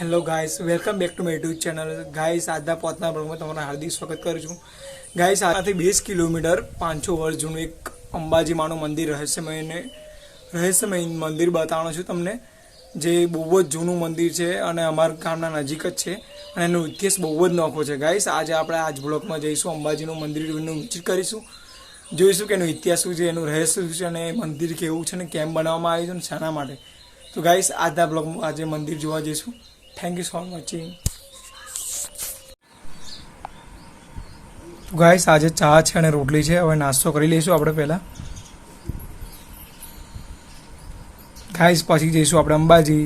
Hello guys welcome back to my YouTube channel guys આજના પોતના બ્લોગમાં તમારું હાર્દિક સ્વાગત કરું છું. ગાઈસ આનાથી વીસ કિલોમીટર પાંચસો વર્ષ જૂનું એક અંબાજી માનું મંદિર રહસ્યમયને, રહસ્યમય મંદિર બતાવવાનું છું તમને. જે બહુ જ જૂનું મંદિર છે અને અમારા ગામના નજીક જ છે અને એનો ઇતિહાસ બહુ જ નોખો છે. ગાઈસ આજે આપણે આજ બ્લોકમાં જઈશું, અંબાજીનું મંદિરનું વિઝિટ કરીશું. જોઈશું કે એનો ઇતિહાસ શું છે, એનું રહસ્ય શું છે અને એ મંદિર કેવું છે ને કેમ બનાવવામાં આવ્યું છે ને શાના માટે. તો ગાઈસ આજના બ્લોગમાં આજે મંદિર જોવા જઈશું. થેન્ક યુ સો વોચિંગ તો ગાઈસ આજે ચા છે અને રોટલી છે હવે નાસ્તો કરી લઈશું આપણે પહેલાં ગાઈસ પછી જઈશું આપણે Ambaji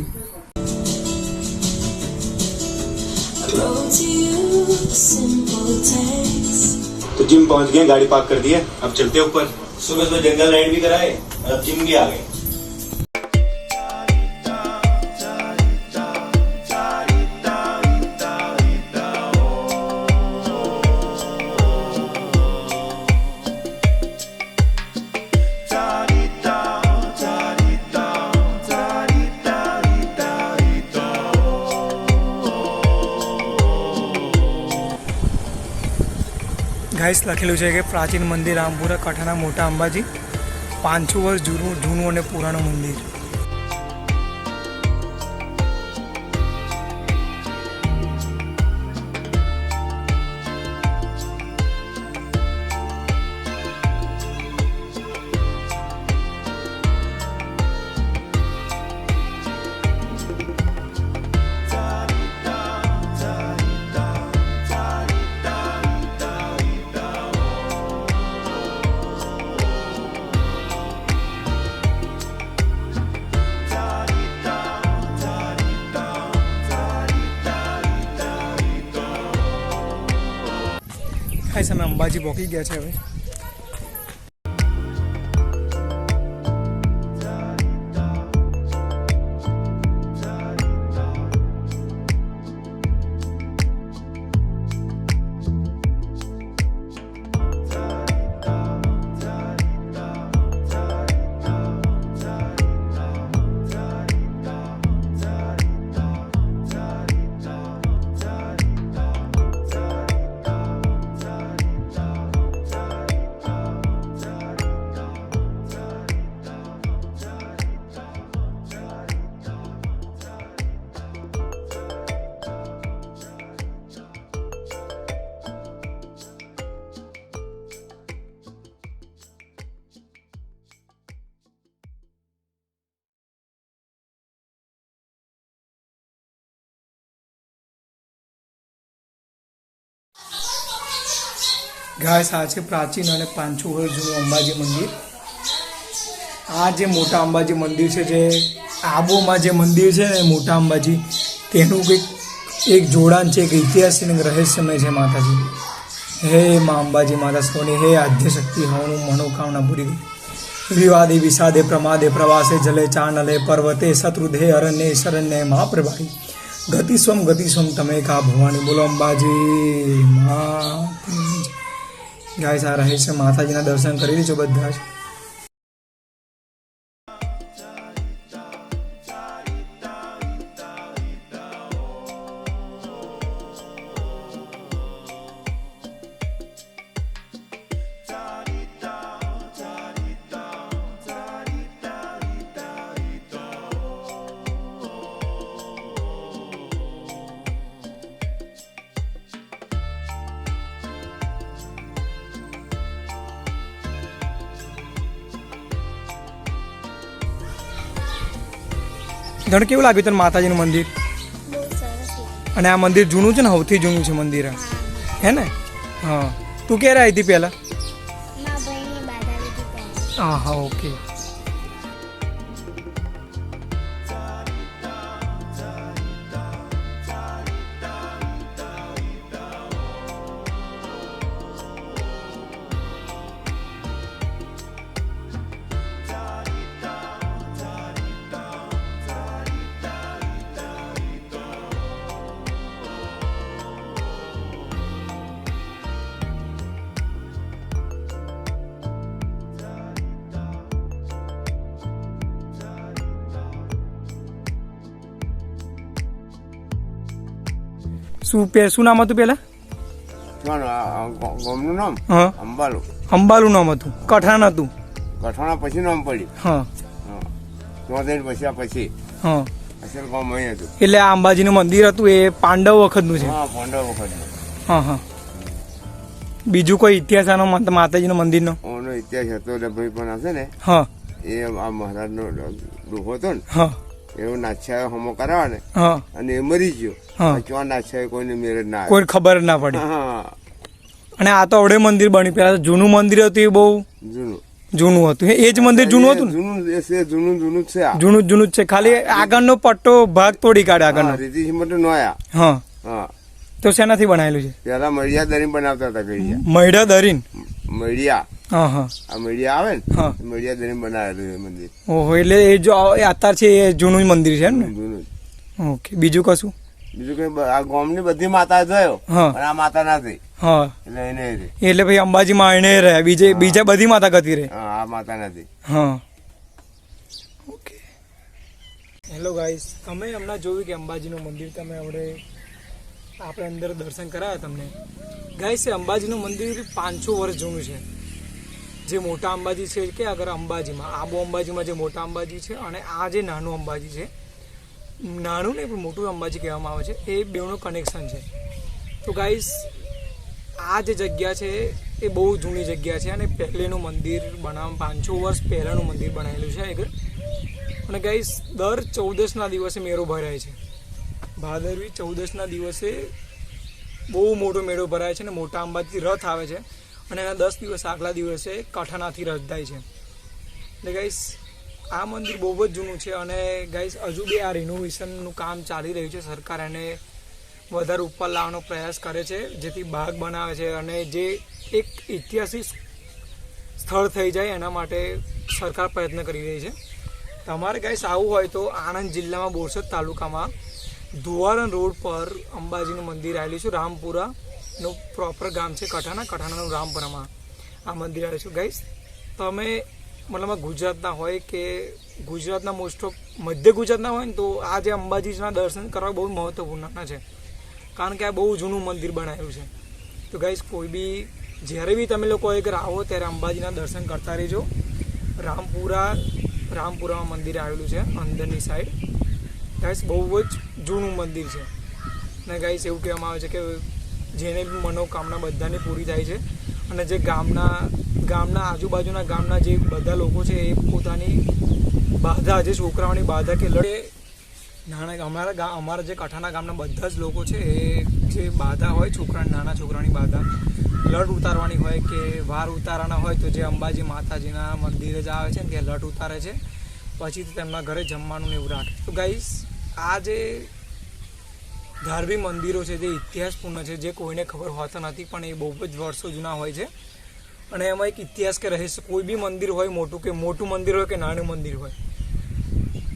Wrote to you simple text. तो जिम पहुंच गए गाड़ी पार्क कर दी है अब चलते हैं ऊपर सुबह सुबह जंगल राइड भी कराए और अब जिम भी आ गए ગાઈસ લખેલું છે કે પ્રાચીન મંદિર રામપુરા કઠાના મોટા અંબાજી પાંચસો વર્ષ જૂનું જૂનું અને પુરાણું મંદિર. ગાઈસ અમે અંબાજી પહોંચી ગયા છે હવે. ગાઈસ આ પ્રાચીન અને પાંચું વર્ષ જૂનું અંબાજી મંદિર. આ જે મોટા અંબાજી મંદિર છે, જે આબોમાં જે મંદિર છે ને મોટા અંબાજી, તેનું કંઈક એક જોડાણ છે, એક એક રહસ્યમય છે માતાજી. હે મા અંબાજી માતા સોની, હે આદ્ય શક્તિ હવનું મનોકામના પૂરી ગઈ વિવાદે, વિષાદે, પ્રમાદે, પ્રવાસે, જલે, ચાનલે, પર્વતે, શત્રુધે અરણ્ય શરણ્ય મહાપ્રભાઈ ગતિસ્વમ ગતિસ્વમ, તમે કા ભવાની બોલો અંબાજી, મા ગાય આ છે. માતાજીના દર્શન કરી લેજો બધા જ. ધણ કેવું લાગ્યું તને માતાજીનું મંદિર? અને આ મંદિર જૂનું છે ને સૌથી જૂનું છે મંદિર. હે. ને? હા. તું ક્યારે આવી હતી પહેલા. હા હા ઓકે. શું પે શું નામ હતું પેલા ગોમનું નામ? હા. અંબાલુ. અંબાલું નામ હતું. કઠાણ હતું. કઠણા પછી નામ પડ્યું. હા. હા. ચોતેર પછી. હા. અસલ ગામ અહીં હતું. એટલે આ અંબાજીનું મંદિર હતું એ પાંડવ વખતનું છે. હા પાંડવ વખત હા હા. બીજું કોઈ ઇતિહાસ આનો માતા- માતાજીનું મંદિરનો? ઓનો ઇતિહાસ હતો ભાઈ પણ હશે ને? હા. એ આ મહારાજનો ડોહો હતો ને? હા. એવો નાચ્યા હમો કરાવે ને અને એ મરી ગયો. ક્યાં નાચ્યા કોઈને મેરેજ ના કોઈ ખબર ના પડી. અને આ તો અવડે મંદિર બન્યું. પેલા જૂનું મંદિર હતું એ બહુ જૂનું. જૂનું હતું. એ જ મંદિર જૂનું હતું જૂનું છે જૂનું જૂનું છે જૂનું જૂનું છે. ખાલી આગળનો પટ્ટો ભાગ તોડી કાઢે આગળનો. રીતિ માટે નોયા હા. હા. તો શેનાથી બનાવેલું છે? પેલા મળિયા દરીન બનાવતા હતા મૈડા દરીન? હા આ મીડિયા આવે ને હા. મળિયા દરી બનાવેલું એ મંદિર. ઓહો એટલે એ જો એ અત્યાર છે એ જૂનું મંદિર છે ને? જૂનું ઓકે બીજું કશું? બીજું કઈ આ ગામની બધી માતા થયો. પણ આ માતા નથી. હા. એટલે એને એટલે ભાઈ અંબાજીમાં એને રહે બીજે બીજા બધી માતા ગતી રહે. હા આ માતા નથી. હા. ઓકે. હેલો ગાઈસ તમે હમણાં જોયું કે અંબાજીનું મંદિર તમે આપણે આપણે અંદર દર્શન કરાયા તમને? ગાઈસ અંબાજીનું મંદિર પાંચસો વર્ષ જૂનું છે. જે મોટા અંબાજી છે કે અગર અંબાજીમાં આબુ અંબાજીમાં જે મોટા અંબાજી છે અને આ જે નાનું અંબાજી છે, નાનું નહીં પણ મોટું અંબાજી કહેવામાં આવે છે, એ બેનું કનેક્શન છે. તો ગાઈસ આ જે જગ્યા છે એ બહુ જૂની જગ્યા છે અને પહેલેનું મંદિર બનાવવા પાંચસો વર્ષ પહેલાંનું મંદિર બનાવેલું છે આગળ અને ગાઈસ દર ચૌદસના દિવસે મેળો ભરાય છે. ભાદરવી ચૌદસના દિવસે બહુ મોટો મેળો ભરાય છે અને મોટા અંબાજી રથ આવે છે. અને એના દસ દિવસ આગલા દિવસે કઠાણાથી રથ થાય છે. એટલે ગાઈસ આ મંદિર બહુ જ જૂનું છે અને ગાઈસ હજુ બી આ રિનોવેશનનું કામ ચાલી રહ્યું છે. સરકાર એને વધારે ઉપર લાવવાનો પ્રયાસ કરે છે, જેથી બાગ બનાવે છે અને જે એક ઐતિહાસિક સ્થળ થઈ જાય એના માટે સરકાર પ્રયત્ન કરી રહી છે. તમારે ગાઈસ આવું હોય તો આણંદ જિલ્લામાં બોરસદ તાલુકામાં ધુવારન રોડ પર અંબાજીનું મંદિર આવેલું છે રામપુરાનું પ્રોપર ગામ છે કઠાણા કઠાણાનું રામપુરામાં આ મંદિર આવેલું છે. ગાઈસ તમે મતલબ ગુજરાતના હોય કે ગુજરાતના મોસ્ટ ઓફ મધ્ય ગુજરાતના હોય ને તો આ જે અંબાજીના દર્શન કરવા બહુ મહત્વપૂર્ણ છે. કારણ કે આ બહુ જૂનું મંદિર બનાવ્યું છે. તો ગાઈસ કોઈ બી જ્યારે બી તમે લોકો એક આવો ત્યારે અંબાજીના દર્શન કરતા રહેજો. રામપુરા, રામપુરામાં મંદિર આવેલું છે, અંદરની સાઈડ ગાઈસ બહુ જ જૂનું મંદિર છે. ને ગાઈસ એવું કહેવામાં આવે છે કે જેને મનોકામના બધાની પૂરી થાય છે. અને જે ગામના ગામના આજુબાજુના ગામના જે બધા લોકો છે, એ પોતાની બાધા, જે છોકરાઓની બાધા કે લડે. નાના, અમારા ગામ અમારા જે કઠાના ગામના બધા જ લોકો છે, એ જે બાધા હોય, છોકરા, નાના છોકરાની બાધા લટ ઉતારવાની હોય કે વાર ઉતારવાના હોય, તો જે અંબાજી માતાજીના મંદિરે જ આવે છે ને કે લટ ઉતારે છે. પછી તેમના ઘરે જમવાનું એવું રાખે. તો ગાઈસ આ જે ધાર્મિક મંદિરો છે, જે ઇતિહાસપૂર્ણ છે, જે કોઈને ખબર હોતા નથી, પણ એ બહુ જ વર્ષો જૂના હોય છે. અને એમાં એક ઇતિહાસ કે રહસ્ય, કોઈ બી મંદિર હોય મોટું કે મોટું મંદિર હોય કે નાનું મંદિર હોય.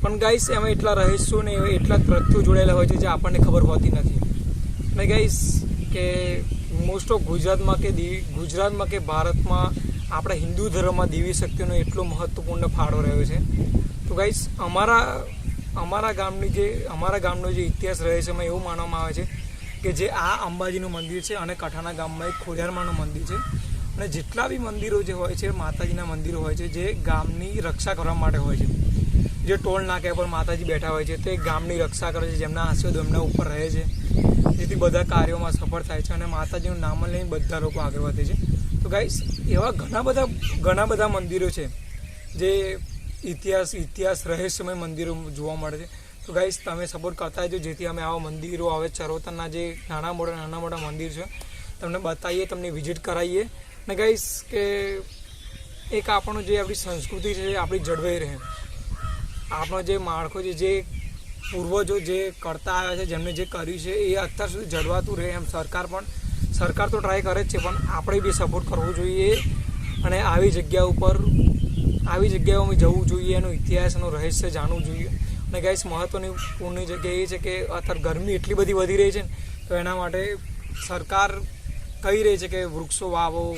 પણ ગાઈસ એમાં એટલા રહસ્યો ને એટલા તથ્યો જોડાયેલા હોય છે જે આપણને ખબર હોતી નથી. અને ગાઈસ કે મોસ્ટ ઓફ ગુજરાતમાં કે દેવી ગુજરાતમાં કે ભારતમાં આપણા હિન્દુ ધર્મમાં દેવી શક્તિનો એટલો મહત્વપૂર્ણ ફાળો રહ્યો છે. તો ગાઈસ અમારા અમારા ગામની જે, અમારા ગામનો જે ઇતિહાસ રહે છે એમાં એવું માનવામાં આવે છે કે જે આ અંબાજીનું મંદિર છે અને કઠાના ગામમાં એક ખોડિયારમાનું મંદિર છે. અને જેટલા બી મંદિરો જે હોય છે, માતાજીના મંદિરો હોય છે, જે ગામની રક્ષા કરવા માટે હોય છે. જે ટોલ નાક્યા પર માતાજી બેઠા હોય છે, તે ગામની રક્ષા કરે છે, જેમના આશીર્વાદ એમના ઉપર રહે છે. જેથી બધા કાર્યોમાં સફળ થાય છે અને માતાજીનું નામ લઈને બધા લોકો આગળ વધે છે. તો ગાઈસ એવા ઘણા બધા ઘણા બધા મંદિરો છે, જે ઇતિહાસ ઇતિહાસ રહસ્યમય મંદિરો જોવા મળે છે. તો ગાઈસ તમે સપોર્ટ કરતા જો જેથી અમે આવા મંદિરો, આવે ચરોતરના જે નાના મોટા નાના મોટા મંદિર છે, તમને બતાવીએ, તમને વિઝિટ કરાવીએ. અને ગાઈસ કે એક આપણું જે આપણી સંસ્કૃતિ છે આપણી જળવાઈ રહે. આપણો જે માળખો છે, જે પૂર્વજો જે કરતા આવ્યા છે, જેમને જે કર્યું છે, એ અત્યાર સુધી જળવાતું રહે એમ સરકાર પણ, સરકાર તો ટ્રાય કરે જ છે, પણ આપણે બી સપોર્ટ કરવો જોઈએ. અને આવી જગ્યા ઉપર આવી જગ્યાઓમાં જવું જોઈએ, એનો ઇતિહાસ, એનો રહસ્ય જાણવું જોઈએ. અને ગાઈસ મહત્વની પૂર્ણની જગ્યા એ છે કે અત્યારે ગરમી એટલી બધી વધી રહી છે ને, તો એના માટે સરકાર કહી રહી છે કે વૃક્ષો વાવો,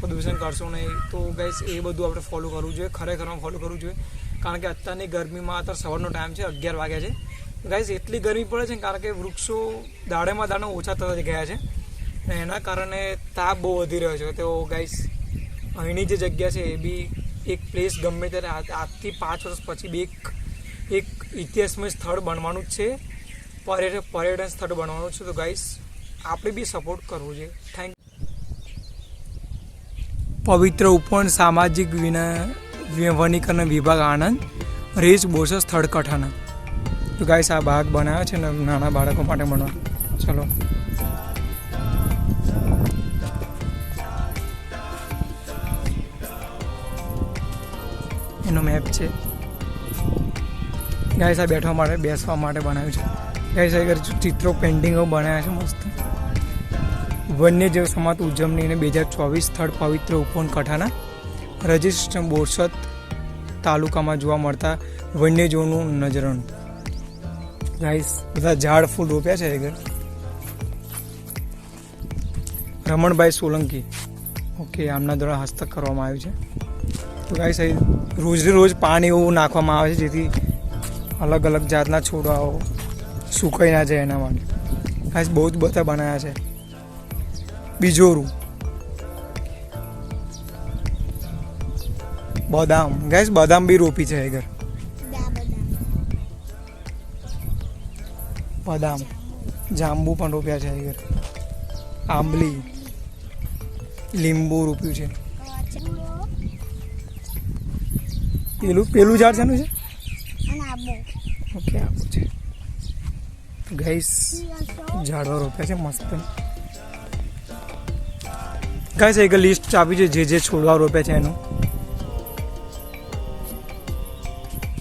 પ્રદૂષણ કરશો નહીં. તો ગાઈસ એ બધું આપણે ફોલો કરવું જોઈએ ખરેખરમાં ફોલો કરવું જોઈએ. કારણ કે અત્યારની ગરમીમાં અત્યારે સવારનો ટાઈમ છે, અગિયાર વાગ્યા છે. ગાઈસ એટલી ગરમી પડે છે કારણ કે વૃક્ષો દાડેમાં દાડે ઓછા થતા ગયા છે. અને એના કારણે તાપ બહુ વધી રહ્યો છે. તો ગાઈસ અહીંની જે જગ્યા છે, એ બી એક પ્લેસ ગમે ત્યારે આજથી પાંચ વર્ષ પછી બી એક એક ઇતિહાસમય સ્થળ બનવાનું જ છે. પર્યટન પર્યટન સ્થળ બનવાનું છે. તો ગાઈસ આપણે બી સપોર્ટ કરવો જોઈએ થેન્ક પવિત્ર ઉપવન, સામાજિક વિના વનીકરણ વિભાગ આણંદ રેજ બોસ સ્થળ કઠાના. તો ગાઈસ આ ભાગ બનાવ્યો છે ને નાના બાળકો માટે બનવા. ચલો. એનો મેપ છે. ગાય સાહેબ બેઠવા માટે, બેસવા માટે બનાવ્યું છે. ગાઈસ આગળ ચિત્રો પેઇન્ટિંગો બનાવ્યા છે મસ્ત. વન્યજીવ સમાત ઉજવણીને બે હજાર ચોવીસ સ્થળ પવિત્ર ઉપવન કઠાના રજિસ્ટ્રેશન બોરસદ તાલુકામાં જોવા મળતા વન્યજીવોનું નજરણ. ગાઈસ બધા ઝાડ ફૂલ રોપ્યા છે આગળ રમણભાઈ સોલંકી. ઓકે આમના દ્વારા હસ્તક કરવામાં આવ્યું છે. તો ગાઈસ અહીં રોજે રોજ પાણી એવું નાખવામાં આવે છે જેથી અલગ અલગ જાતના છોડવાઓ સુકાઈ ના જાય એના માટે. ગાઈસ બહુ જ બધા બનાવ્યા છે. બીજોરું બદામ. ગાઈસ બદામ બી રોપી છે આગળ બદામ. જાંબુ પણ રોપ્યા છે આગળ આંબલી. લીંબુ રોપ્યું છે. પેલું પેલું ઝાડ છે? છે ઓકે આવું છે. ગાઈસ ઝાડવા રોપ્યા છે મસ્ત. ગાઈસ એક લિસ્ટ આપી છે જે જે છોડવા રોપ્યા છે એનું.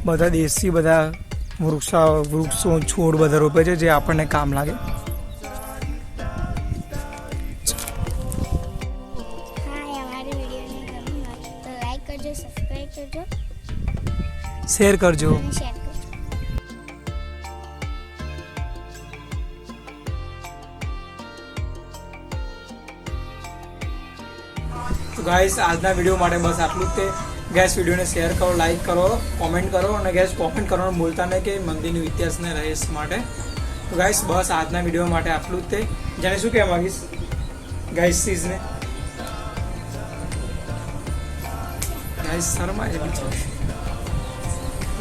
બધા દેશી બધા વૃક્ષો વૃક્ષો છોડ બધા રોપે છે જે આપણને કામ લાગે. કરજો સબસ્ક્રાઇબ કરજો. શેર કરજો. તો ગાઈસ આજના વીડિયો માટે બસ આટલું જ તે. ગેસ વિડીયોને શેર કરો લાઈક કરો કોમેન્ટ કરો અને ગેસ કોમેન્ટ કરવાનું ભૂલતા નહીં કે મંદિરની ઇતિહાસને રહેશ માટે. તો ગાઈસ બસ આજના વીડિયો માટે આટલું જ તે. જાણે શું કહેવા માંગીશ? Guys સીઝને guys Sharma A B